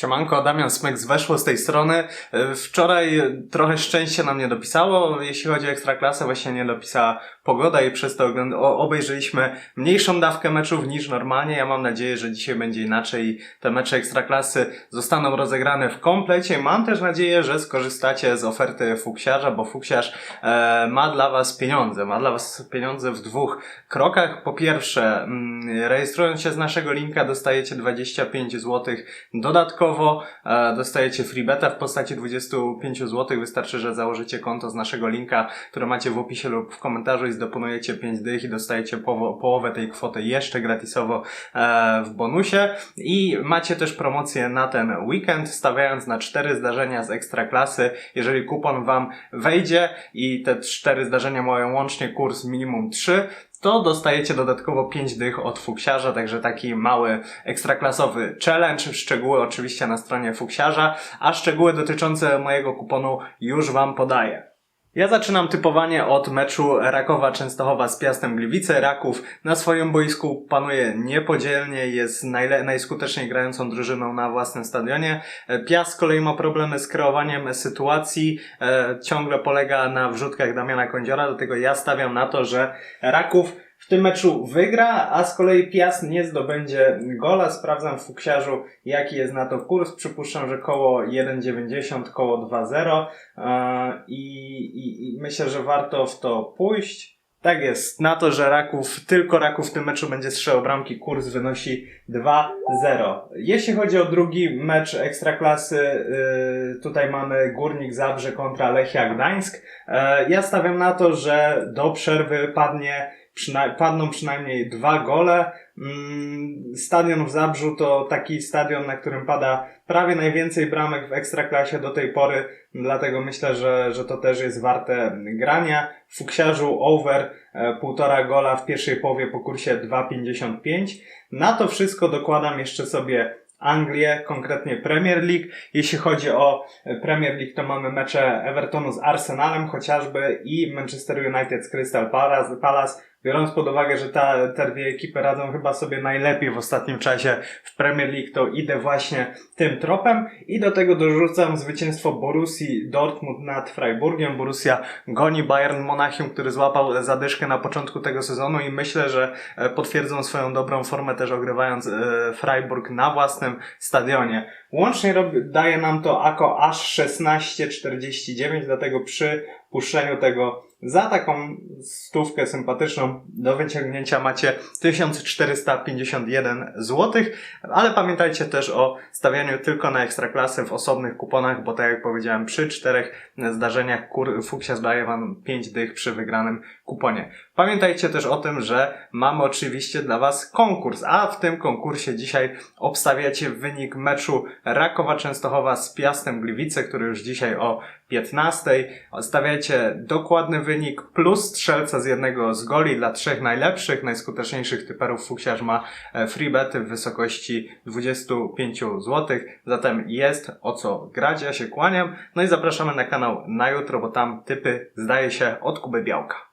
Siemanko, Damian Smek z Weszło z tej strony. E, Wczoraj trochę szczęście nam nie dopisało, jeśli chodzi o Ekstraklasę, właśnie nie dopisała pogoda i przez to ogląd- obejrzeliśmy mniejszą dawkę meczów niż normalnie. Ja mam nadzieję, że dzisiaj będzie inaczej i te mecze Ekstraklasy zostaną rozegrane w komplecie. Mam też nadzieję, że skorzystacie z oferty Fuksiarza, bo Fuksiarz e, ma dla Was pieniądze. Ma dla Was pieniądze w dwóch krokach. Po pierwsze, mm, rejestrując się z naszego linka dostajecie 25 zł dodatkowo. E, dostajecie freebeta w postaci 25 zł. Wystarczy, że założycie konto z naszego linka, które macie w opisie lub w komentarzu i zdeponujecie 5 dych i dostajecie połowę tej kwoty jeszcze gratisowo e, w bonusie. I macie też promocję na ten weekend, stawiając na 4 zdarzenia z ekstraklasy. Jeżeli kupon Wam wejdzie i te 4 zdarzenia mają łącznie kurs minimum 3, to dostajecie dodatkowo 5 dych od fuksiarza, także taki mały ekstraklasowy challenge. Szczegóły oczywiście na stronie fuksiarza, a szczegóły dotyczące mojego kuponu już Wam podaję. Ja zaczynam typowanie od meczu Rakowa Częstochowa z Piastem Gliwice. Raków na swoim boisku panuje niepodzielnie, jest najle- najskuteczniej grającą drużyną na własnym stadionie. E, Piast z kolei ma problemy z kreowaniem sytuacji, e, ciągle polega na wrzutkach Damiana Kądziora, dlatego ja stawiam na to, że Raków w tym meczu wygra, a z kolei Piast nie zdobędzie gola. Sprawdzam w fuksiarzu, jaki jest na to kurs. Przypuszczam, że koło 1,90, koło 2,0 e, i, i, i myślę, że warto w to pójść. Tak jest. Na to, że Raków, tylko Raków w tym meczu będzie strzelał bramki, kurs wynosi 2-0. Jeśli chodzi o drugi mecz Ekstraklasy, yy, tutaj mamy Górnik Zabrze kontra Lechia Gdańsk. E, Ja stawiam na to, że do przerwy padnie, przyna- padną przynajmniej dwa gole. Mm, Stadion w Zabrzu to taki stadion, na którym pada prawie najwięcej bramek w Ekstraklasie do tej pory, dlatego myślę, że, że to też jest warte grania. W Fuksiarzu over e, półtora gola w pierwszej połowie po kursie 2,55. Na to wszystko dokładam jeszcze sobie Anglię, konkretnie Premier League. Jeśli chodzi o Premier League, to mamy mecze Evertonu z Arsenalem chociażby i Manchester United z Crystal Palace. Biorąc pod uwagę, że ta, te dwie ekipy radzą chyba sobie najlepiej w ostatnim czasie w Premier League, to idę właśnie tym tropem i do tego dorzucam zwycięstwo Borussii Dortmund nad Freiburgiem. Borussia goni Bayern Monachium, który złapał zadyszkę na początku tego sezonu i myślę, że e, potwierdzą swoją dobrą formę też ogrywając e, Freiburg na własnym stadionie. Łącznie daje nam to AKO aż 16,49, dlatego przy puszczeniu tego za taką stówkę sympatyczną do wyciągnięcia macie 1451 zł, ale pamiętajcie też o stawianiu tylko na ekstraklasy w osobnych kuponach, bo tak jak powiedziałem, przy czterech zdarzeniach kur, Fuksja daje Wam 5 dych przy wygranym kuponie. Pamiętajcie też o tym, że mamy oczywiście dla Was konkurs, a w tym konkursie dzisiaj obstawiacie wynik meczu Rakowa Częstochowa z Piastem Gliwice, który już dzisiaj o 15. Stawiacie dokładny wynik plus strzelca z jednego z goli dla trzech najlepszych, najskuteczniejszych typerów. Fuksiarz ma e, free bety w wysokości 25 zł. Zatem jest o co grać. Ja się kłaniam. No i zapraszamy na kanał na jutro, bo tam typy zdaje się od Kuby Białka.